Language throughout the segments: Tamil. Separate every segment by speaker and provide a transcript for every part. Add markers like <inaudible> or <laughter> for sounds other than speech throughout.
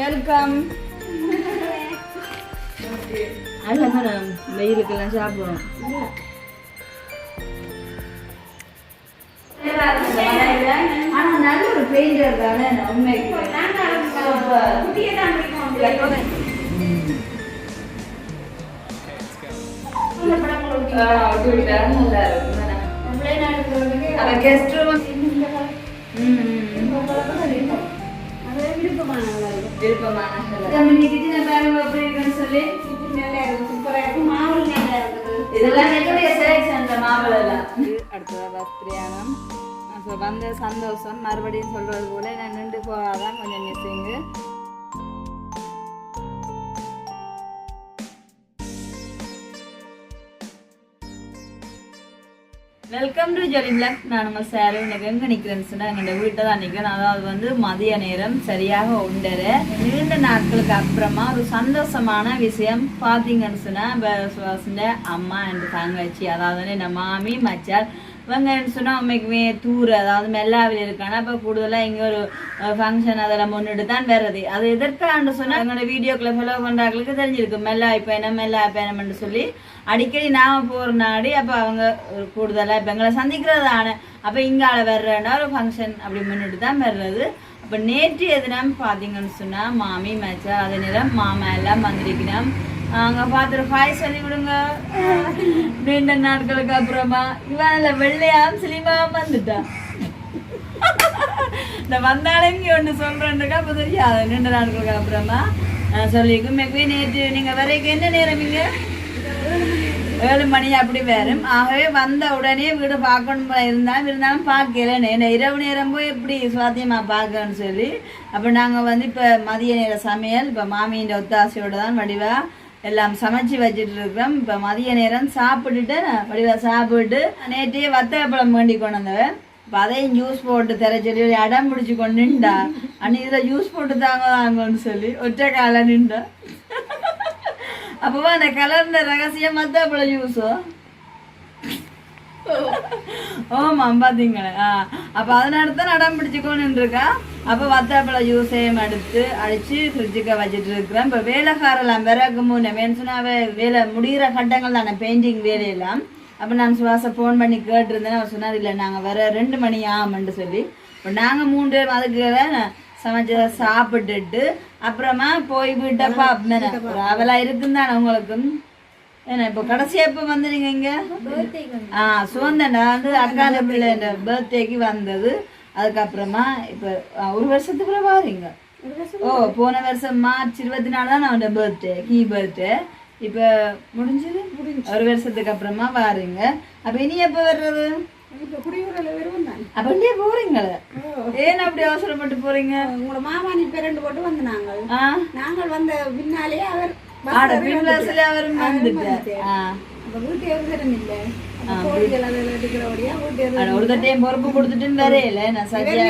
Speaker 1: வெல்கம் மேடம் வெயிலுக்கெல்லாம் சாப்பிடுவோம் ஆனா நல்ல ஒரு பெயிண்டர் தானே உண்மைக்கு நல்லா இருக்கும் கெஸ்ட் ரூம் விருப்பமான கிச்சனை பாருங்க எப்படி இருக்குன்னு சொல்லி. இதெல்லாம் செலெக்ஷன் மாவளம் எல்லாம் பிரயாணம் அப்போ வந்த சந்தோஷம் மறுபடியும் சொல்றது போல நான் நின்று போகாதான் கொஞ்சம் missing welcome to Jerry blog நான் நம்ம சார் இன்னைக்கு எங்கே நிற்கிறேன்னு சொன்னால் எங்களோட வீட்டை தான் நிற்கிறேன் அதாவது வந்து மதிய நேரம் சரியாக உண்டரு நீண்ட நாட்களுக்கு அப்புறமா ஒரு சந்தோஷமான விஷயம் பார்த்தீங்கன்னு சொன்னால் சுவாசிൻ്റെ அம்மா என் தங்கச்சி அதாவது வந்து மாமி மச்சார் வந்தேன்னு சொன்னால் அம்மைக்குமே தூர் அதாவது மெல்லாவில் இருக்காங்க அப்போ கூடுதலாக இங்கே ஒரு ஃபங்க்ஷன் அதெல்லாம் முன்னிட்டு தான் வர்றது. அது எதற்கான்னு சொன்னால் எங்களோட வீடியோக்களை ஃபாலோ பண்ணுறாங்களுக்கு தெரிஞ்சிருக்கு மெல்லாய் பயணம் மெல்லா பயணம்னு சொல்லி. அடிக்கடி நாம் போகிற நாடி அப்போ அவங்க கூடுதலாக இப்போ எங்களை சந்திக்கிறதான. அப்போ இங்கால வர்றேன்னா ஒரு ஃபங்க்ஷன் அப்படி முன்னிட்டு தான் வர்றது. அப்போ நேற்று எதுனா பார்த்தீங்கன்னு சொன்னால் மாமி மச்சா அதே நேரம் மாமா எல்லாம் வந்திருக்கிறோம். அங்கே பார்த்துட்டு ஹாய் சொல்லி விடுங்க நீண்ட நாட்களுக்கு அப்புறமா இவன் இல்லை வெள்ளையாம் சிலிமாவும் வந்துட்டா. இந்த வந்தாலும் இங்கே ஒன்று சொல்கிறேன்னுக்கா அப்போ தெரியாது. நீண்ட நாட்களுக்கு அப்புறமா சொல்லியிருக்கோம் மெக்வே நேற்று நீங்கள் வரைக்கும் என்ன நேரம் இங்கே? ஏழு மணி அப்படி வேறும் ஆகவே வந்த உடனே வீடு பார்க்கணும் போல இருந்தாலும் இருந்தாலும் பார்க்கல. என்ன இரவு நேரம் போய் எப்படி சுவாத்தியமாக பார்க்கணும்னு சொல்லி அப்போ நாங்கள் வந்து இப்போ மதிய நேர சமையல் இப்போ மாமியின் ஒத்தாசையோடு தான் வடிவாக எல்லாம் சமைச்சு வச்சுட்டு இருக்கிறோம் இப்போ மதிய நேரம் சாப்பிட்டுட்டு வடிவா சாப்பிட்டு நேற்றே வத்தப்பழம் வேண்டி கொண்டு வந்தவன். இப்போ அதையும் ஜூஸ் போட்டு தர சொல்லி அடம் பிடிச்சி கொண்டு நின்றா. அன்னைக்கு இதில் ஜூஸ் போட்டு தாங்க தாங்கன்னு சொல்லி ஒற்றை காலை நின்றா. அப்போவா அந்த கலர்ந்த ரகசியம் மத்தாப்பழ ஜூஸோ ஓமாம் பார்த்தீங்களே ஆ அப்போ அதனால தான் அடம் பிடிச்சிக்கோன்னு இருக்கா அப்போ வத்தாப்பழ ஜூஸையும் எடுத்து அடித்து ஃப்ரிட்ஜுக்கு வச்சுட்டு இருக்கிறேன் இப்போ வேலைக்காரெல்லாம் பிறகு முன்னே சொன்னால் வேலை முடிகிற கட்டங்கள் தானே பெயிண்டிங் வேலையெல்லாம். அப்போ நான் சுவாச ஃபோன் பண்ணி கேட்டிருந்தேன். அவர் சொன்னார் இல்லை நாங்கள் வர ரெண்டு மணி ஆகும்னு சொல்லி. இப்போ நாங்கள் மூணு பேர் அதுக்கு சமைச்சதை சாப்பிட்டுட்டு அப்புறமா போய் வீட்டை பார்ப்பேன் அவலாக இருக்குந்தானே உங்களுக்கும்? ஏன்னா இப்போ கடைசியா எப்போ வந்தீங்க இங்க? ஆ சுவந்தண்டா வந்து அக்கான பிள்ளை பர்த்டேக்கு வந்தது. அதுக்கப்புறமா இப்போ ஒரு வருஷத்துக்குள்ள வாரீங்க. ஓ போன வருஷம் மார்ச் இருபத்தி நாலு தான் அவனோட பர்த்டே கீ பர்த்டே இப்போ முடிஞ்சது? ஒரு வருஷத்துக்கு அப்புறமா வாரீங்க. அப்போ இனி எப்போ வர்றது? அப்ப அப்படியே போறீங்களே? ஏன் அப்படி அவசரப்பட்டு போறீங்க?
Speaker 2: உங்களோட மாமா நீ ரெண்டு போட்டு வந்து நாங்கள் நாங்கள் வந்த பின்னாலே அவர்
Speaker 1: அவர்
Speaker 2: அப்ப வீட்டு எவரும் இல்லை
Speaker 1: ஒரு தட்டையும் பொறுப்பு கொடுத்துட்டு வரையில நான்
Speaker 2: சொல்லிடல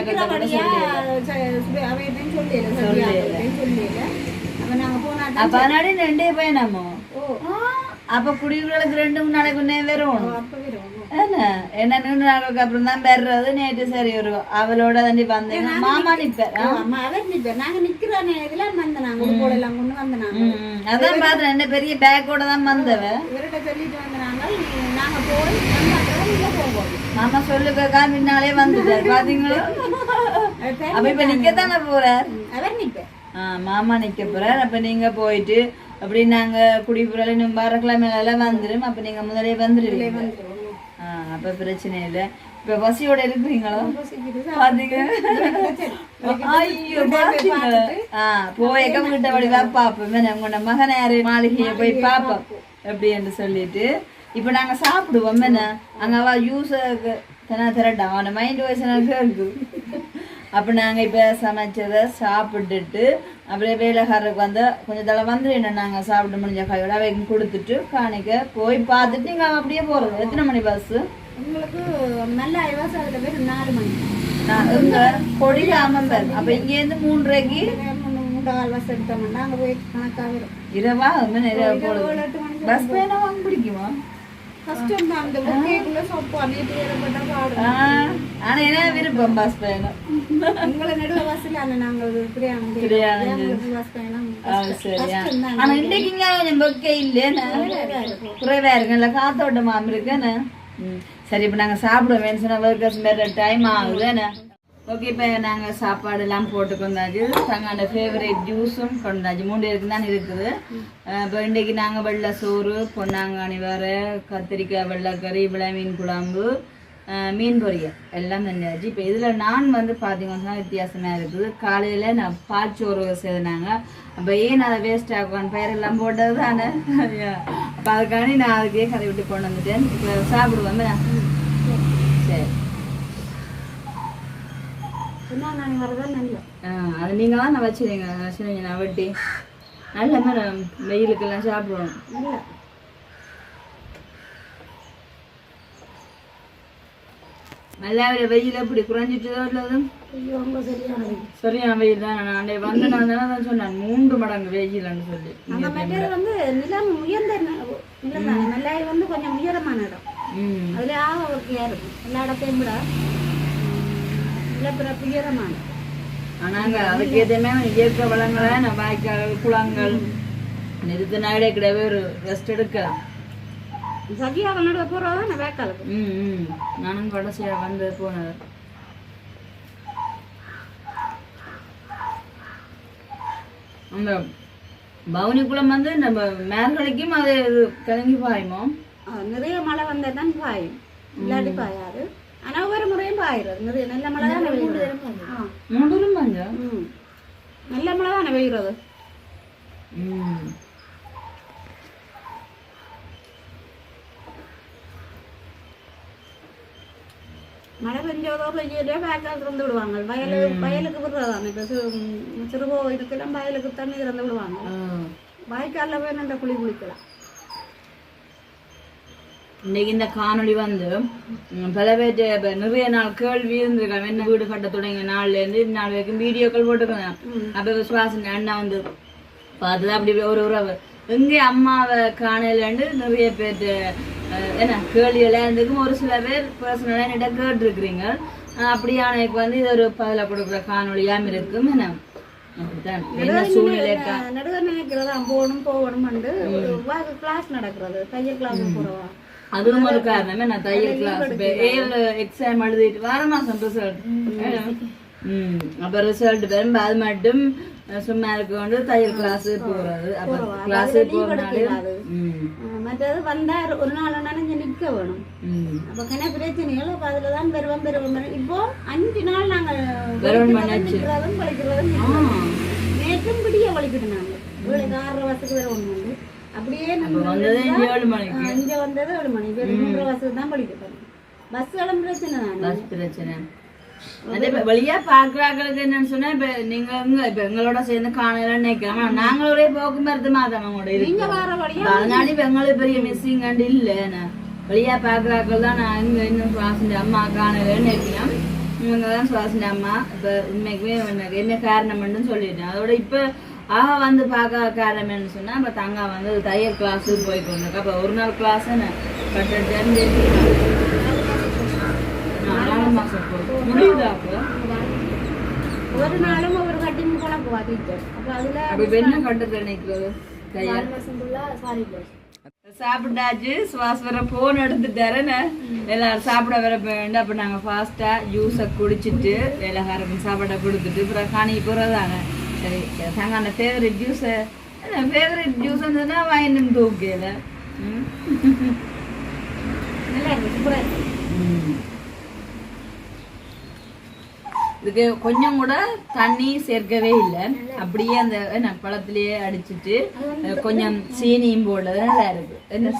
Speaker 2: அப்ப
Speaker 1: அதனாடி ரெண்டே பையனாமோ அப்ப குடிகளுக்கு ரெண்டு மூணு நாளைக்கு முன்னே வரும்
Speaker 2: அப்ப வரும்
Speaker 1: என்ன மூணு நாளுக்கு அப்புறம் தான் வர்றது நேற்று சரி ஒரு அவளோட தாண்டி வந்தேன் மாமா நிப்பேன்
Speaker 2: நாங்க நிக்கிற இதெல்லாம் எல்லாம் கொண்டு.
Speaker 1: அதான் ரெண்டு பெரிய பேக்கோட தான் வந்தவ
Speaker 2: இவர்கிட்ட சொல்லிட்டு நாங்க போய்
Speaker 1: மாமா சொல்லுக்கா பின்னாலே வந்துட்டார் பாத்தீங்களா அப்ப இப்ப நிக்கத்தானே போறார்
Speaker 2: அவர் நிப்பேன்
Speaker 1: மாமா நிக்க போறார் அப்ப நீங்க போயிட்டு அப்படி நாங்க குடிப்புறால இன்னும் வாரக்கிழமை எல்லாம் வந்துடும் அப்ப நீங்க முதலே வந்துடுவீங்க ஆ, அப்ப பிரச்சனை இல்லை இப்ப பசியோட இருக்கிறீங்களோ பாத்தீங்க ஐயோ ஆ போயக்க வீட்டை வடிவா பாப்போம் உங்களோட மகன் யாரு மாளிகையை போய் பாப்போம் எப்படி என்று சொல்லிட்டு இப்ப நாங்க சாப்பிடுவோம் என்ன அங்க அவ யூஸ் தனா திரட்டா அவன மைண்ட் வாய்ஸ் எனக்கு இருக்கு அப்போ நாங்கள் இப்போ சமைச்சதை சாப்பிட்டுட்டு அப்படியே வேலைக்காரருக்கு வந்து கொஞ்சம் தலை வந்துடுங்க நாங்கள் சாப்பிட்டு முடிஞ்ச கையோட அவைக்கு கொடுத்துட்டு காணிக்க போய் பார்த்துட்டு நீங்கள் அப்படியே போகிறது எத்தனை மணி பஸ்ஸு
Speaker 2: உங்களுக்கு நல்ல விவசாயத்துல பேர் நாலு மணி.
Speaker 1: இங்கே கொடி ஆமம்பர் அப்போ இங்கேருந்து மூன்றரைக்கு
Speaker 2: மூன்றாள் பஸ் எடுத்தோம்னா அங்க போய் கணக்கா வரும்
Speaker 1: இரவா அது நிறைய பஸ் பயணம் வாங்க பிடிக்குமா
Speaker 2: கஷ்டம் தான் அந்த புக்கைக்குள்ள சொப்பு அன்னைக்கு ஏறப்பட்ட பாடு.
Speaker 1: ஆனா என்ன விருப்பம் பஸ் பயணம்?
Speaker 2: உங்களை நடுவ பஸ்ல அந்த நாங்கள் இப்படியா
Speaker 1: இப்படியா
Speaker 2: பஸ் பயணம்
Speaker 1: ஆ, சரியா ஆனா இன்னைக்கு இங்க கொஞ்சம் பொக்கே இல்லையா குறைவா இருக்குல்ல காத்தோட்டமாம இருக்குன்னு. சரி இப்போ நாங்கள் சாப்பிடுவோம் சொன்னா ஒர்க்கர்ஸ் மேல டைம் ஆகுது ஓகே இப்போ நாங்கள் சாப்பாடு எல்லாம் போட்டு கொண்டாச்சு தங்களோட ஃபேவரேட் ஜூஸும் கொண்டாச்சு மூணு பேருக்கு தான் இருக்குது. இப்போ இன்றைக்கு நாங்கள் வெள்ளை சோறு பொன்னாங்கானி வர கத்திரிக்காய் வெள்ளைக்கறி விளை மீன் குழம்பு மீன் பொரியல். எல்லாம் செஞ்சாச்சு. இப்போ இதில் நான் வந்து பார்த்தீங்கன்னா வித்தியாசமாக இருக்குது. காலையில் நான் பாச்சோறு செய்தாங்க அப்போ ஏன் அதை வேஸ்ட் ஆகுவான் பயிரெல்லாம் போட்டது தானே அப்போ அதுக்காண்டி நான் அதுக்கே கதை விட்டு கொண்டு வந்துட்டேன். இப்போ சாப்பிடுவோம் சரி.
Speaker 2: என்ன நான் வரதான் நல்ல
Speaker 1: ஆ, அது நீங்க தான் நான் வச்சுருங்க நான் வெட்டி. நல்ல மேடம் வெயிலுக்கெல்லாம் சாப்பிடுவோம்.
Speaker 2: நல்ல
Speaker 1: நல்லா வெயில் எப்படி குறைஞ்சிட்டுதோ இல்லது
Speaker 2: ஐயோ ரொம்ப சரியானது
Speaker 1: சரியான வெயில் தான். நான் வந்து நான் தானே தான் சொன்னேன் மூன்று மடங்கு வெயில்னு சொல்லி.
Speaker 2: அந்த மெட்டீரியல் வந்து நிலம் உயர்ந்த ந- நிலம் தானே. நெல்லாய் வந்து கொஞ்சம் உயரமான இடம். அதுல ஆக ஒர்க்கியா இருக்கும். எல்லா இடத்தையும் விட நிலப்பிறப்பு உயரமான.
Speaker 1: ஆனாங்க அதுக்கு எதுவுமே இயற்கை வளங்களை வாய்க்கால் குளங்கள் நிறுத்த நாடே கிடையவே ஒரு ரெஸ்ட் எடுக்கலாம்.
Speaker 2: சகியா அவனோட போறதா நான் வேக்காலுக்கு
Speaker 1: ம் ம். நானும் கடைசியாக வந்து போனது. அந்த பவுனி குளம் வந்து நம்ம மேற்கலைக்கும் அது கிளங்கி பாயுமோ?
Speaker 2: நிறைய மழை வந்தா தான் பாயும். இல்லாட்டி பாயாது. ஆனா ஒவ்வொரு முறையும் பாயிறது. நிறைய நல்ல மழை தானே பெய்யுறது ஆ.
Speaker 1: மூன்றும் பஞ்சா?
Speaker 2: ம். நல்ல மழை தானே பெய்யுறது.
Speaker 1: ம்.
Speaker 2: மழை பெஞ்சதோ பெய்யலையோ வேக்கால் திறந்து விடுவாங்க வயலு வயலுக்கு விடுறதானே இப்போ சிறுகோ இதுக்கெல்லாம் வயலுக்கு தண்ணி திறந்து விடுவாங்க. வாய்க்காலில் போய் நல்ல குழி குளிக்கலாம்
Speaker 1: இன்னைக்கு இந்த காணொளி வந்து பல இப்ப நிறைய நாள் கேள்வி இருந்திருக்காங்க என்ன வீடு கட்ட தொடங்கிய நாள்ல இருந்து நாள் வரைக்கும் வீடியோக்கள் போட்டுருக்கேன் அப்ப விசுவாசன் அண்ணா வந்து பார்த்தது அப்படி ஒரு உறவு எங்கே அம்மாவை காணலன்னு நிறைய அஹ், என்ன கேள்வியெல்லாம் இருந்துக்கும் ஒரு சில பேர் பர்சனலாக என்கிட்ட கேட்டிருக்கிறீங்க. அப்படியான எனக்கு வந்து இது ஒரு பதில கொடுக்குற காணொளியாம் இருக்கும். என்ன?
Speaker 2: போகணும் போகணும்னு கிளாஸ் நடக்கிறது தையல் கிளாஸ் போறவா?
Speaker 1: அதுவும் ஒரு காரணமே. நான் தையல் கிளாஸ் எக்ஸாம் எழுதிட்டு வர மாசம் ரிசல்ட் அப்ப ரிசல்ட் வரும் அது மட்டும் சும்மா இருக்க கொண்டு தையல் கிளாஸ் போறது அப்ப கிளாஸ்
Speaker 2: அஹ் மற்றது வந்தா ஒரு நாள் நினைஞ்சு நிக்க வேணும் அப்ப கன பிரச்சனைகள் அப்ப அதுல தான் பெருவம் பெருவம். இப்போ அஞ்சு நாள் நாங்க
Speaker 1: பெருவம்
Speaker 2: வலிக்கிறதும்
Speaker 1: பண்ணாச்சு.
Speaker 2: நிக்கிறதும் வலிக்கிறதும்
Speaker 1: ஆ
Speaker 2: நிக்கிறதும். நேற்றும் பிடிய வலிக்கிட்டு நாங்க இவளுக்கு ஆறரை வருஷத்துக்கு வேற ஒண்ணு உண்டு அப்படியே
Speaker 1: அப்ப
Speaker 2: நம்ம இங்க வந்தது ஏழு மணி வேறு மூன்றரை வருஷத்துக்கு தான் படிக்கிறோம் பஸ் பிரச்சனை தானே
Speaker 1: பஸ் பிரச்சனை வெளியா பாக்குறாங்களுக்கு என்னன்னு சொன்னா இப்ப நீங்க இப்ப எங்களோட சேர்ந்து காணலன்னு நினைக்கலாம். ஆனா
Speaker 2: நாங்க ஒரே போக்கு
Speaker 1: மருந்து மாதம் இப்ப எங்களுக்கு பெரிய மிஸ்ஸிங் கண்டு இல்ல வெளியா பாக்குறாக்கள் தான் நான் இங்க இன்னும் சுவாசிண்ட அம்மா காணலன்னு நினைக்கலாம். இவங்க தான் அம்மா. இப்ப உண்மைக்குமே என்ன காரணம்னு சொல்லிட்டேன். அதோட இப்ப ஆக வந்து பாக்க காரணம் என்னன்னு சொன்னா இப்ப தங்கா வந்து தையல் கிளாஸுக்கு போய்க்கொண்டிருக்கா அப்ப ஒரு நாள் கிளாஸ் கட்டு
Speaker 2: ஒரு நாளும் ஒரு கட்டிங் டீச்சர் அப்ப அதுல
Speaker 1: என்ன சாப்பிட்டாச்சு சுவாஸ் வர போன் எடுத்துட்டாருன்னு எல்லாரும் சாப்பிட வர வேண்டும் அப்போ நாங்கள் ஃபாஸ்ட்டாக ஜூஸை குடிச்சிட்டு வேலைக்காரங்க சாப்பாடை கொடுத்துட்டு அப்புறம் காணி போகிறதாங்க சரி தாங்க அந்த ஃபேவரட் ஜூஸை ஃபேவரட் ஜூஸ் இருந்ததுன்னா வாங்கிட்டு தூக்கல ம்?
Speaker 2: நல்லா இருக்கு
Speaker 1: இதுக்கு கொஞ்சம் கூட தண்ணி சேர்க்கவே இல்லை. அப்படியே அந்த என்ன பழத்திலேயே அடிச்சிட்டு கொஞ்சம் சீனியும் போடுறது நல்லா இருக்கு. என்ன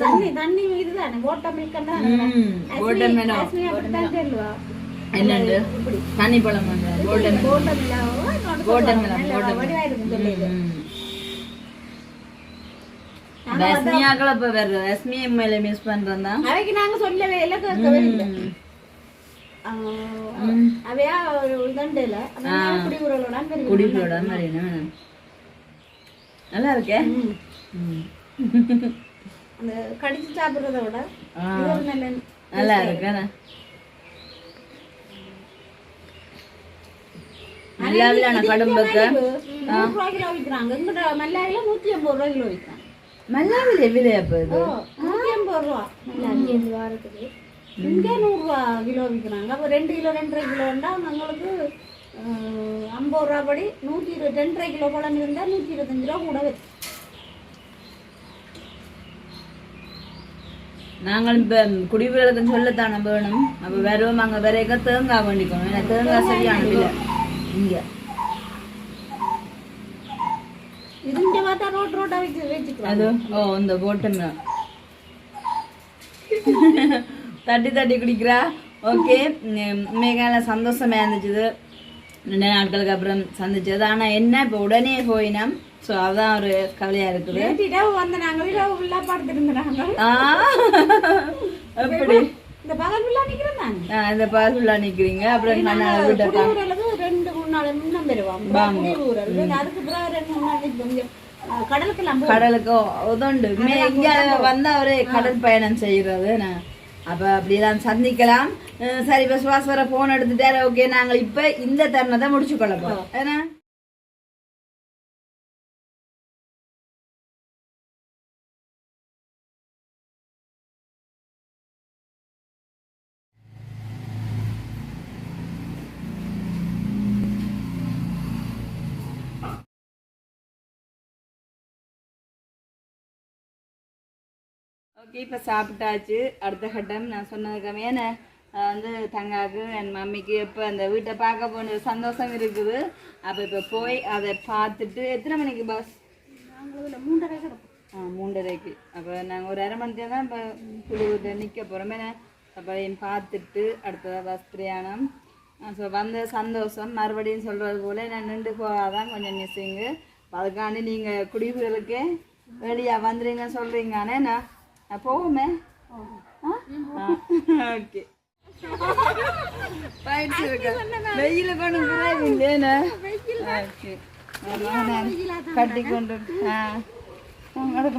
Speaker 1: என்னண்டு? தண்ணி பழம் ரஸ்மியாக்கள் இப்ப வேற ரஸ்மி எம்எல்ஏ மிஸ் பண்றேன்
Speaker 2: நாங்க சொல்லவே இல்லை. ஒரு இதண்டில குடி உரலோட பெரிய
Speaker 1: குடிகளோட மாதிரி என்ன நல்லா இருக்கே.
Speaker 2: அந்த கடிச்சு சாப்பிடுறத விட நல்ல
Speaker 1: நல்லா இருக்கு? என்ன? நல்லா இல்லைண்ணா கடும்புக்கு
Speaker 2: நூறு ரூபாய் கிலோ விற்கிறாங்க இங்கிட்ட மல்லாயில நூற்றி ஐம்பது ரூபாய் கிலோ விற்கிறாங்க
Speaker 1: மல்லாவில் அப்போ இது?
Speaker 2: ஐம்பது ரூபா. வாரத்துக்கு இங்கே நூறுரூவா கிலோ விற்கிறாங்க. அப்போ ரெண்டு கிலோ ரெண்டரை எங்களுக்கு அஹ், ஐம்பது ரூபா படி நூற்றி இருபது ரெண்டரை கிலோ பழம் இருந்தால் நூற்றி இருபத்தஞ்சு ரூபா கூட வரும்.
Speaker 1: நாங்கள் இப்போ குடிபெருக்கு சொல்லத்தானே வேணும். அப்போ வருவோம் அங்கே வரைக்க தேங்காய் வேண்டிக்கணும் ஏன்னா தேங்காய் சரியான விலை. இங்கே.
Speaker 2: இது இங்கே பார்த்தா ரோட் ரோட்டா வச்சு வச்சுக்கிறோம்
Speaker 1: அது ஓ இந்த போட்டம் தட்டி தட்டி குடிக்கிறா ஓகே மேகால சந்தோஷமா இருந்துச்சு ரெண்டு நாட்களுக்கு அப்புறம் சந்திச்சது ஆனா என்ன இப்போ உடனே போயினோம் ஸோ அதான் ஒரு கவலையா இருக்குது
Speaker 2: வந்த நாங்கள் இரவு ஃபுல்லாக
Speaker 1: ஆ எப்படி
Speaker 2: இந்த பகல் ஃபுல்லாக
Speaker 1: ஆ, இந்த பாசுல்லா நிக்கிறீங்க அப்புறம் நான் வீட்டை பா
Speaker 2: குடியூரலுக்கு ரெண்டு மூணு நாள் முன்னம் பெறுவாங்க அதுக்கு பிறகு ரெண்டு மூணு நாள் கொஞ்சம் அஹ், கடலுக்கெல்லாம் போவோம்.
Speaker 1: கடலுக்கு உதண்டு இங்க வந்தா ஒரு கடல் பயணம் செய்யறது நான் அப்ப அப்படிதான் சந்திக்கலாம். சரி இப்ப சுவாஸ் வர போன் எடுத்துட்டாரு. ஓகே நாங்க இப்ப இந்த தருணத்தை முடிச்சு கொள்ள போறோம் ஏன்னா ஓகே இப்போ சாப்பிட்டாச்சு. அடுத்த கட்டம் நான் சொன்னதுக்கு என்ன? வந்து தங்காக்கு என் மம்மிக்கு இப்போ அந்த வீட்டை பார்க்க போன சந்தோஷம் இருக்குது. அப்போ இப்போ போய் அதை பார்த்துட்டு எத்தனை மணிக்கு பஸ்
Speaker 2: மூன்றரை
Speaker 1: ஆ மூன்றரைக்கு. அப்போ நாங்கள் ஒரு அரை மணி தான் இப்போ குழுவில் நிற்க போகிறோம் அப்போ அதையும் பார்த்துட்டு அடுத்ததாக பஸ் பிரயாணம். ஸோ வந்த சந்தோஷம். மறுபடியும் சொல்கிறது போல் நான் நின்று போகாதான் கொஞ்சம் மிஸ்ஸிங்கு அதுக்காண்டி நீங்கள் குடிவுகளுக்கே வெளியே வந்துடுங்கன்னு சொல்கிறீங்க ஆனால் நான் போவோமே. ஓகே. வெயில கொண்டு இல்லையா ஓகே. கட்டி கொண்டு உங்களுக்கு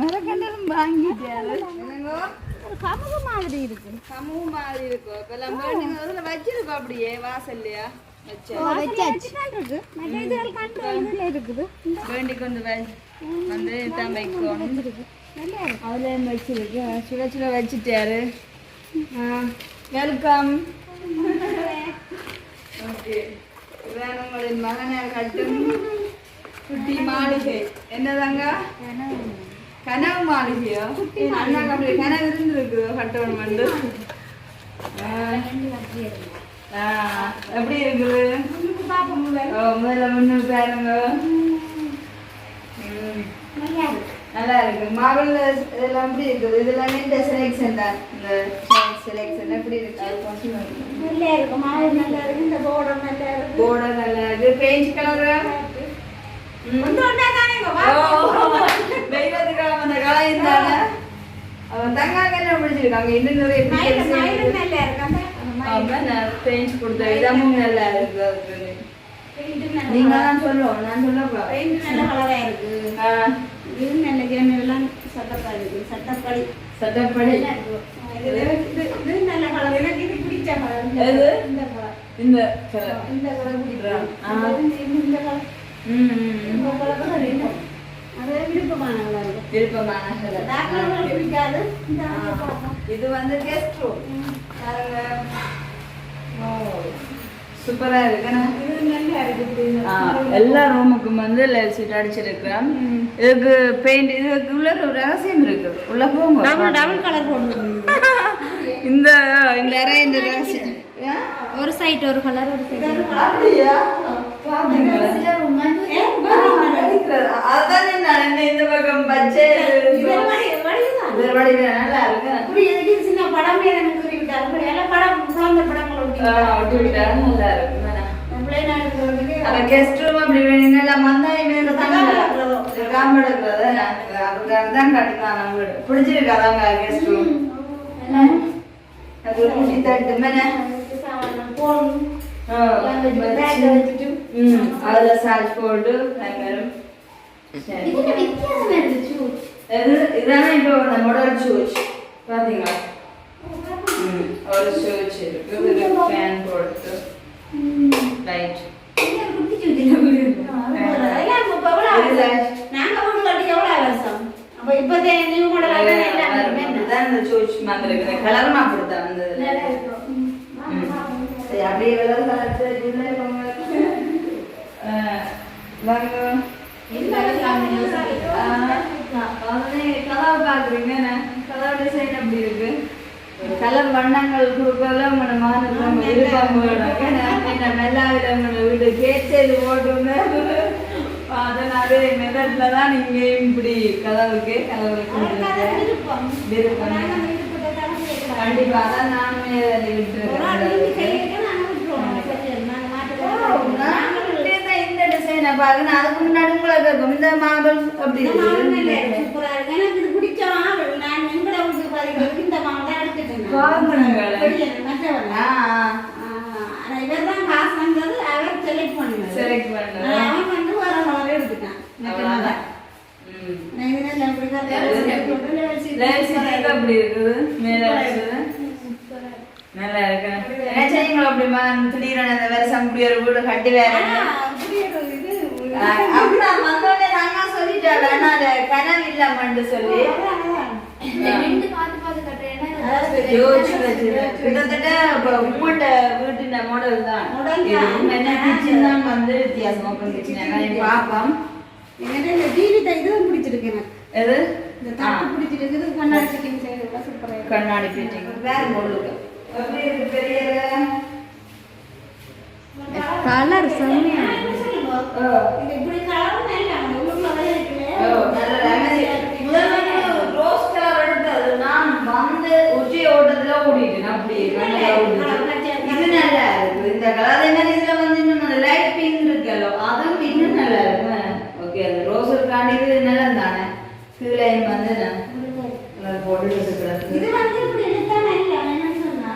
Speaker 1: வாங்கிட்டாரு என்னங்கோ?
Speaker 2: ஒரு கமுக மாதிரி இருக்கு.
Speaker 1: சமூக மாதிரி இருக்கும் இப்ப எல்லாம் வேணுங்க அதில் வச்சிருக்கோம் அப்படியே வாசல்லையா? வச்சு.
Speaker 2: இருக்கு நல்ல இதுகள் கண்ட்ரோல் இதில் இருக்குது.
Speaker 1: வேண்டி கொண்டு வந்து
Speaker 2: நல்லா இருக்கு
Speaker 1: அதில் வச்சிருக்கு சுட சுட வச்சுட்டாரு வெல்கம் ஓகே இதான் உங்களின் மகனை கட்டும் குட்டி மாளிகை என்னதாங்க கனவு மாளிகையோ அண்ணாக்கு அப்படி கனவு இருந்திருக்குதோ கட்டணும் வந்து ஆ, எப்படி இருக்குது முதல்ல முன்னு பாருங்க. நல்லா இருக்கு. மாடல் இதெல்லாம் எப்படி இருக்குது? இதெல்லாம் இந்த செலெக்ஷன் தான். இந்த செலெக்ஷன் எப்படி இருக்கு? அது கொஞ்சம்
Speaker 2: நல்லா இருக்கு. மாவு நல்லா இருக்கு. இந்த போர்டம் நல்லா இருக்கு.
Speaker 1: போர்டர் நல்லா இருக்கு. பெயிண்ட் கலர் அவன் தங்காங்க என்ன பிடிச்சிருக்காங்க இன்னும் நிறைய பெயிண்ட் கொடுத்த விதமும் நல்லா இருக்கு. நீங்க தான் சொல்லுவோம். நான் சொல்லக்கூடாது
Speaker 2: பெயிண்ட் நல்ல கலரா இருக்கு. நல்ல கேமெல்லாம் சட்டப்பா இருக்கு சட்டப்படி
Speaker 1: எது?
Speaker 2: இந்த கலர்
Speaker 1: ஆ. ம், ம், ம்.
Speaker 2: விருப்பமான கலர்
Speaker 1: okay. இது வந்து கெஸ்ட் ரூம் ஓ. சூப்பரா இருக்குண்ணா
Speaker 2: இது நல்லா இருக்குது
Speaker 1: ஆ, எல்லா ரூமுக்கும் வந்து லைட் சீட் அடிச்சிருக்கிறேன் இதுக்கு பெயிண்ட் இதுக்கு உள்ள ஒரு ரகசியம் இருக்கு. உள்ள போங்க
Speaker 2: டபுள் கலர் போட்டுருக்கு
Speaker 1: இந்த இந்த அறை இந்த ரகசியம்?
Speaker 2: ஒரு சைடு ஒரு கலர் ஒரு
Speaker 1: இந்த பக்கம் பச்சை நல்லா இருக்கு.
Speaker 2: சின்ன படமே எனக்கு குறிப்பிட்டாரு எல்லாம் படம் குழந்தை படங்கள்
Speaker 1: ஆ, ஒட்டி விட்டா நல்லா இருக்கு. வேணா.
Speaker 2: பிள்ளைனா இருக்கிறதுக்கு
Speaker 1: அப்ப கெஸ்ட் ரூம் அப்படி வேணுங்க. எல்லாம் மந்தாய் மேல காம்பு எடுக்கிறது அதுக்காக தான் கட்டினான் வீடு பிடிச்சிருக்கு அதாங்க கெஸ்ட் ரூம் அது குட்டி தட்டு. மேல அதுல சார்ஜ் போட்டு இதுதானே இப்போ மாடல் சூச் பாத்தீங்களா? ம், சரி அப்படியே கலர் கலர் வாங்க
Speaker 2: என்ன சாமி?
Speaker 1: கலர் பாக்குறீங்க கலர் டிசைன் அப்படி இருக்கு கலர் வண்ணங்கள் கொடுக்கல உங்களோட மாநிலம் விருப்பம் வேணும் மெல்லாவில உங்களோட வீடு கேச்சது போட்டுங்க அதனால மெதட்ல தான் நீங்க இப்படி கலருக்கு கலர்
Speaker 2: விருப்பம்.
Speaker 1: கண்டிப்பா அதான் நானுமே. இந்த டிசைனை பாருங்க அதுக்கு முன்னாடி உங்களுக்கு இருக்கும் இந்த மாடல் அப்படி.
Speaker 2: எனக்கு. நான் இந்த மாடல் இவர் தான் காசு வந்தது, அவர் select பண்ணாரு.
Speaker 1: Select பண்ணாரு.
Speaker 2: ஆனா அவன் வந்து வேற colour எடுத்துட்டான்.
Speaker 1: அப்படி இருக்குது? மேல. நல்லா இருக்கு. என்ன செய்யுங்களோ அப்படிமா திடீர்னு அந்த வருஷம் இப்படி ஒரு வீடு கட்டி வேற
Speaker 2: ஆனா, அப்படி ஒரு இது
Speaker 1: அப்படிதான் வந்தோடனே நாங்க சொல்லிட்டோம் ஆனா அது கனவு இல்லாமன்னு சொல்லி. கிட்டத்தட்ட உம்மோட வீட்டின் model தான்.
Speaker 2: தான்
Speaker 1: வந்து வித்தியாசம் kitchen. எல்லாம் பாப்போம்.
Speaker 2: எனக்கு இந்த டிவி இதுவும் பிடிச்சிருக்கு எனக்கு
Speaker 1: எது?
Speaker 2: இந்த
Speaker 1: ஆ,
Speaker 2: தட்டு பிடிச்சிருக்கு கண்ணாடி சிட்டிங் சைடு சூப்பரா இருக்கு
Speaker 1: கண்ணாடி fitting. வேற model க்கு. எப்படி இருக்கு பெரிய
Speaker 2: கலர் செம்மையா இப்படி கலர் நல்லா அந்த ஊர்ல வர இருக்குல்ல
Speaker 1: ஓ, நல்ல remedy. முதல்ல வந்து rose colour எடுத்தது. நான் வந்து உச்சி ஓட்டத்துல ஓடிட்டேன். அப்படி கண்ணுல ஓடிட்டு. இது நல்லா இருக்கு. இந்த colour அதே மாதிரி இதுல வந்து இன்னும் அந்த light pink இருக்குல்ல, அதுவும் இன்னும் நல்லா இருக்கு. Okay, அந்த rose இருக்காண்டி இது நல்லது தானே. கீழேயும் வந்து நான் colour போட்டுட்டு இருக்கிறது.
Speaker 2: இது வந்து இப்படி எடுத்தா நல்லா என்ன சொன்னா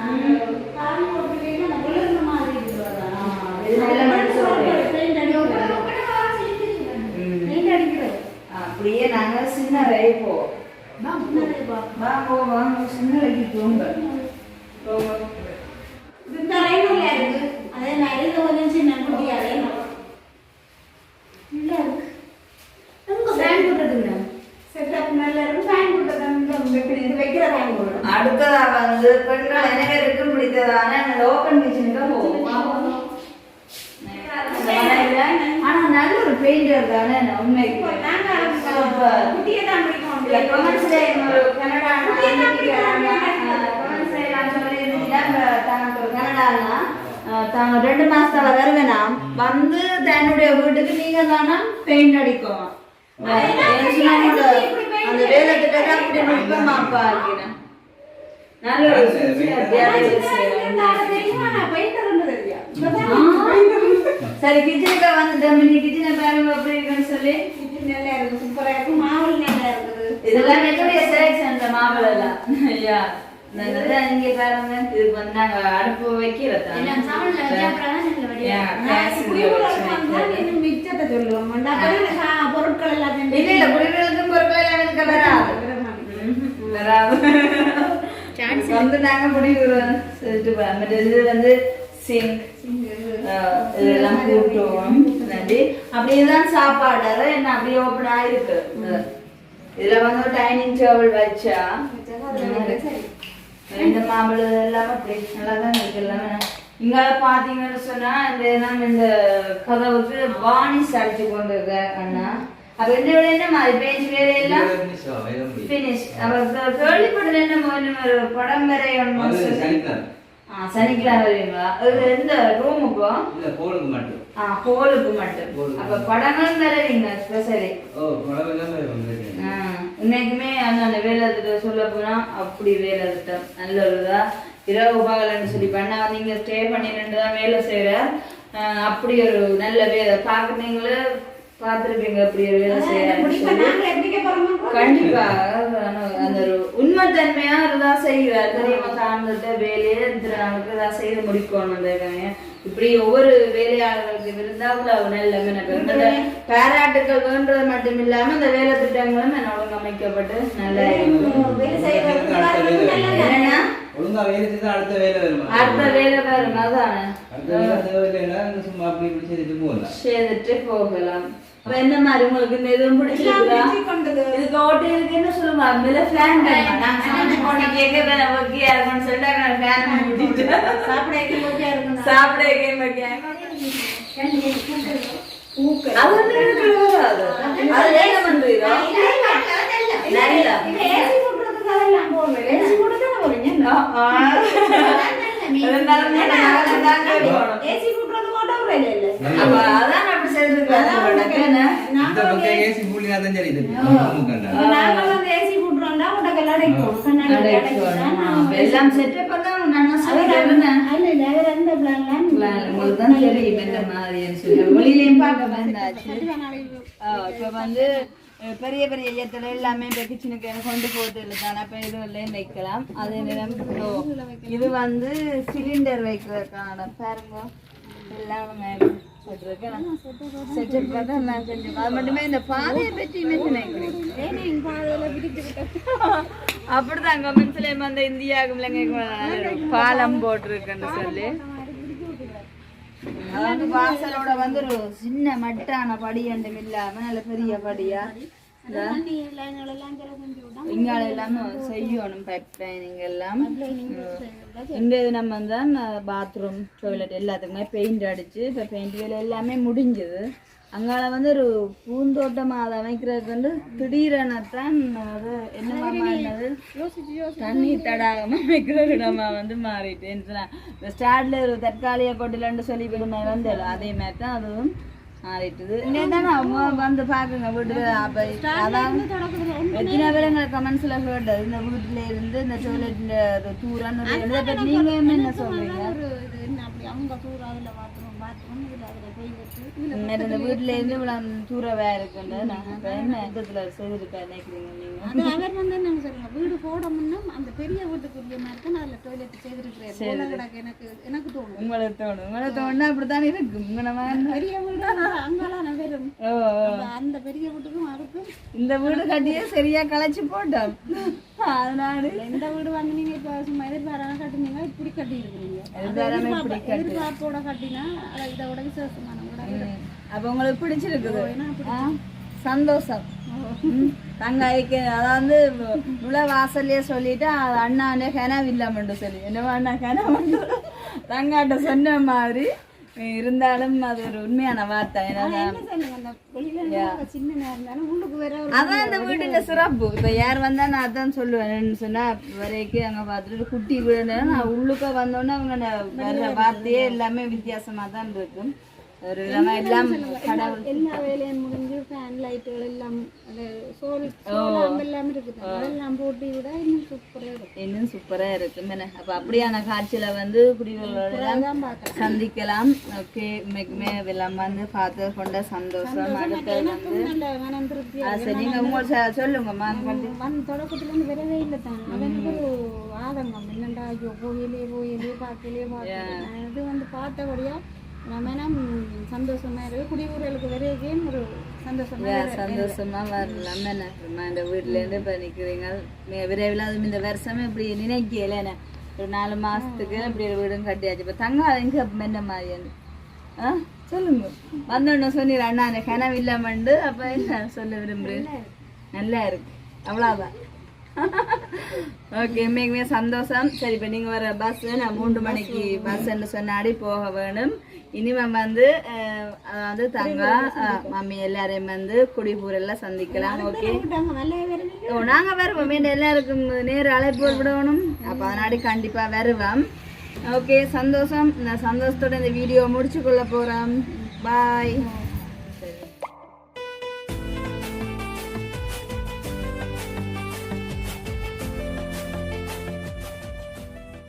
Speaker 2: கால் போட்டுட்டீங்கன்னா அந்த விழுந்த மாதிரி இருக்கு
Speaker 1: ஆ, இது நல்ல மனசு உடையது.
Speaker 2: பெயிண்ட் அடிக்கிறது
Speaker 1: ம்.
Speaker 2: பெயிண்ட் அடிக்கிறது
Speaker 1: அப்படியே நாங்க சின்ன ரைப்போ வாங்க வாங்க சின்ன ரைக்கு போங்க போங்க
Speaker 2: இந்த லைனுள்ள இருக்கு அதே மாதிரி இது கொஞ்சம் சின்ன குட்டியா லைன் இல்ல இருக்கு உங்க ஃபேன் போட்டதுங்க செட்டப் நல்லா இருக்கு ஃபேன் போட்டது இது வைக்கிற ஃபேன் போடுறோம்
Speaker 1: அடுத்ததா வந்து பெண்கள் அனைவருக்கும் பிடித்ததான ஓப்பன் கிச்சனுக்கு போவோம் ஆனா நல்ல ஒரு பெயிண்டர் தானே அஹ், தான் ரெண்டு மாசத்தால வருவேனா வந்து தன்னுடைய வீட்டுக்கு நீங்க தானா பெயிண்ட் அடிக்கும் அந்த வேலை திட்டத்தை அப்படி நுட்பமா பாக்கிறேன் நல்ல ஒரு சரி கிச்சனுக்கு வந்துட்டோம் நீ கிச்சனை பாருங்க எப்படி இருக்குன்னு சொல்லி.
Speaker 2: இது நல்லா இருக்கு சூப்பரா இருக்கு மாவுள் நல்லா இருக்குது.
Speaker 1: இதெல்லாம் என்னுடைய செலக்ஷன் இந்த மாம்பழம் எல்லாம் ஐயா நல்லதா நீங்க பாருங்க. இதுக்கு வந்து நாங்க அடுப்பு வைக்கிறதா?
Speaker 3: எல்லாம் சாமான்ல வச்சா அப்புறம் தான் நல்ல வடிவா
Speaker 1: கேஸ்
Speaker 2: இன்னும் மிச்சத்தை சொல்லுவோம் பொருட்கள்
Speaker 1: எல்லாம் வந்து நாங்க முடிவு மற்ற இது வந்து சிங்க் இதெல்லாம் கூட்டுவோம். நன்றி அப்படியேதான் சாப்பாடு. அதான் என்ன அப்படியே ஓப்பன் ஆயிருக்கு. இதுல வந்து டைனிங் டேபிள் வச்சா ரெண்டு மாம்பழம் எல்லாம் அப்படி நல்லா தான் இருக்கு. எல்லாமே. இங்க பாத்தீங்கன்னு சொன்னா இந்த நம்ம இந்த கதவுக்கு வாணிஸ் அடிச்சு கொண்டு இருக்க அண்ணா. மாதிரி பேச்சு வேற எல்லாம் ஃபினிஷ் அப்ப கே- கேள்விப்பட்டது என்ன இன்னும் ஒரு படம் வரையணும் சொல்லி ஆ சனிக்கிழமை வருவீங்களா எந்த ரூமுக்கோ ஆ ஹோலுக்கு மட்டும். அப்ப படங்களும் தருவீங்க ஸ்பெஷலி இன்னைக்குமே அந்த வேலை திட்டம் சொல்ல போனா அப்படி வேலை திட்டம் நல்ல ஒரு இதா இரவு பகலன்னு சொல்லி பண்ண நீங்க ஸ்டே பண்ணிட்டு தான் வேலை செய்யற அப்படி ஒரு நல்ல வேலை பாக்குறீங்களே பார்த்துருப்பீங்க அப்படி வேலை கண்டிப்பா அந்த ஒரு உண்மைத்தன்மையா இருந்தா செய்வார் தெரியுமா சார்ந்துட்ட வேலையே நாளுக்கு ஏதாவது செய்து முடிக்கணும். இப்படி ஒவ்வொரு வேலையாளர்களுக்கு இருந்தா அவ்வளவு நல்ல மெனக்கு பாராட்டுக்கள் வேண்டது மட்டும் இல்லாம இந்த வேலை திட்டங்களும் என்ன ஒழுங்கமைக்கப்பட்டு நல்லா
Speaker 4: ஒழுங்கா வேலை செய்தா அடுத்த வேலை வருமா?
Speaker 1: அடுத்த வேலை வரும் அதானே?
Speaker 4: அடுத்த வேலை தேவையில்லைன்னா இந்த சும்மா அப்படி இப்படி செய்துட்டு போகலாம்.
Speaker 1: செய்துட்டு போகலாம். அப்ப என்ன மாதிரி உங்களுக்கு இந்த இதுவும் பிடிச்சிருக்குதா? இதுக்கு ஓட்டு இருக்கு என்ன சொல்லுமா? மேல ஃபேன் வேணுமா நான் சமைச்சு போட்டு கேட்க வேற ஓகே இருக்கும்னு சொல்லிட்டு நான் ஃபேன் மூட்டிட்டு <laughs>
Speaker 2: சாப்பிட வைக்க இருக்கணும்
Speaker 1: சாப்பிட வைக்க அது ஒண்ணு இருக்குது வராது. அது என்ன பண்றீங்க நல்லா எல்லாம் செட்டப் பண்ணா நான் சொல்லிட்டேன்
Speaker 2: அல்ல இல்ல வேற எந்த பிளான்லாம்
Speaker 1: உங்களுக்கு தான் தெரியும் இந்த மாதிரின்னு சொல்லி மொழியிலையும் பார்க்க வந்தாச்சு இப்போ வந்து பெரிய பெரிய ஐயத்தில் எல்லாமே இப்போ கிச்சனுக்கு கொண்டு போட்டு இல்லை தானே இப்போ இதுவரையும் வைக்கலாம் அதே நேரம் இது வந்து சிலிண்டர் வைக்கிறதுக்கான பாருங்க எல்லாமே செஞ்சோம் அது மட்டுமே இந்த அப்படிதான் கமெண்ட்ஸ்ல அந்த இந்தியாவுக்கு பாலம் போட்டிருக்குன்னு சொல்லி அதாவது வாசலோட வந்து ஒரு சின்ன மட்டான படி ஒன்றும் இல்லாம நல்ல பெரிய படியா? இங்கால எல்லாமே செய்யணும் பைப் லைனிங் எல்லாம். இந்த இது நம்ம தான் பாத்ரூம் டாய்லெட் எல்லாத்துக்குமே பெயிண்ட் அடிச்சு இப்போ பெயிண்ட் வேலை எல்லாமே முடிஞ்சது. அங்கால வந்து ஒரு பூந்தோட்டமா அதை அமைக்கிறதுக்கு வந்து திடீரெனத்தான் அது என்ன மாறினது தண்ணி தடாகமா அமைக்கிற இடமா வந்து மாறிட்டு ஸ்டார்ட்ல ஒரு தற்காலிக கொட்டிலன்னு சொல்லி விடுமை வந்து அதே மாதிரி தான் அதுவும் மாறிட்டுது இன்னும் அவங்க வந்து பாக்குங்க வீட்டுல அப்ப அதான் எத்தனை பேர் எங்க கமெண்ட்ஸ்ல கேட்டது இந்த வீட்டுல இருந்து இந்த டாய்லெட் தூரம் நீங்க என்ன சொல்றீங்க இந்த வீட்டுல இருந்து இவ்வளவு தூரவா இருக்குன்னு நான் என்ன இடத்துல செய்திருக்கா நினைக்கிறீங்க நீங்க?
Speaker 2: அது அவர் வந்து என்ன சொல்லுங்க வீடு போட முன்னும் அந்த பெரிய வீட்டுக்குரிய மாதிரி தான் அதுல டாய்லெட் செய்திருக்கிறேன். எனக்கு எனக்கு தோணும்.
Speaker 1: உங்களுக்கு தோணும். உங்களுக்கு தோணுனா அப்படித்தானே
Speaker 2: பெரிய வீடு அங்கெல்லாம் வெறும் அந்த பெரிய வீட்டுக்கும்
Speaker 1: இந்த வீடு கட்டியே சரியா களைச்சு போட்டோம். அதனால
Speaker 2: எந்த வீடு வாங்கினீங்க இப்ப சும்மா எதிர்பாராம கட்டுனீங்க இப்படி கட்டி. இருக்கிறீங்க. எதிர்பார்ப்போட கட்டினா அதை இதை விட விசேஷமான.
Speaker 1: அப்ப உங்களுக்கு பிடிச்சிருக்குது? சந்தோஷம். தங்காய்க்கு அதாவது நுழ வாசல்லே சொல்லிட்டு அது அண்ணாண்டே கனவு இல்லாமண்டு சொல்லி. என்னவா அண்ணா கனவு தங்காட்ட சொன்ன மாதிரி. இருந்தாலும் அது ஒரு உண்மையான வார்த்தை.
Speaker 2: அந்த
Speaker 1: அதான் இந்த வீட்டுல சிறப்பு. இப்ப யார் வந்தா நான் அதான் சொல்லுவேன் சொன்னா வரைக்கும் அங்க பார்த்துட்டு குட்டி வீடு நான் உள்ளுக்க வந்தோடனே அவங்க வர்ற வார்த்தையே எல்லாமே வித்தியாசமா தான் இருக்கும். ஒரு விதமா எல்லாம்
Speaker 2: எல்லா வேலையும் முடிஞ்சு ஃபேன் லைட்டுகள் எல்லாம் அந்த சோல் சோலாம் எல்லாம் இருக்குது. அதெல்லாம் போட்டு விட இன்னும் சூப்பராக இருக்கும்.
Speaker 1: இன்னும் சூப்பரா இருக்கும் என்ன அப்ப அப்படியான காட்சியில வந்து சந்திக்கலாம். ஓகே மிகுமே எல்லாம் வந்து பார்த்து கொண்ட சந்தோஷம். வந்து சரி சொல்லுங்கம்மா.
Speaker 2: வந்து வரவே இல்லை தான். அவனுக்கு ஒரு ஆதங்கம். என்னண்டா ஐயோ போயிலே போயிலே பார்க்கலையே பார்க்கல இது வந்து பார்த்தபடியா மனம் சந்தோஷமா இருக்கு குடியூர்களுக்கு வரைக்கும் ஒரு சந்தோஷமா
Speaker 1: சந்தோஷமா வரலாம் என்ன இந்த வீட்டுல இருந்து இப்ப நிக்கிறீங்க? மே- விரைவில் அதுவும் இந்த வருஷமே இப்படி நினைக்கல என்ன? ஒரு நாலு மாசத்துக்கு இப்படி ஒரு வீடும் கட்டியாச்சு. இப்ப தங்க எங்க என்ன மாதிரி ஆ? சொல்லுங்க. வந்தோடனே சொன்னீர் அண்ணா அந்த கனவு இல்லாமண்டு அப்ப என்ன சொல்ல விரும்புறேன் நல்லா இருக்கு. அவ்வளவுதான். ஓகே இன்னைக்குமே சந்தோஷம். சரி இப்போ நீங்கள் வர பஸ் நான் மூன்று மணிக்கு பஸ்ன்னு சொன்னாடி போக வேணும். இனிமே வந்து அதாவது தங்கா மம்மி எல்லாரையும் வந்து குடிபூரெல்லாம் சந்திக்கலாம் ஓகே ஓ நாங்கள் வருவோம் எல்லாருக்கும் நேர் அழைப்பு விடணும். அப்போ அதனாடி கண்டிப்பாக வருவோம். ஓகே சந்தோஷம். இந்த சந்தோஷத்தோட இந்த வீடியோ முடிச்சு கொள்ள போகிறோம் பாய்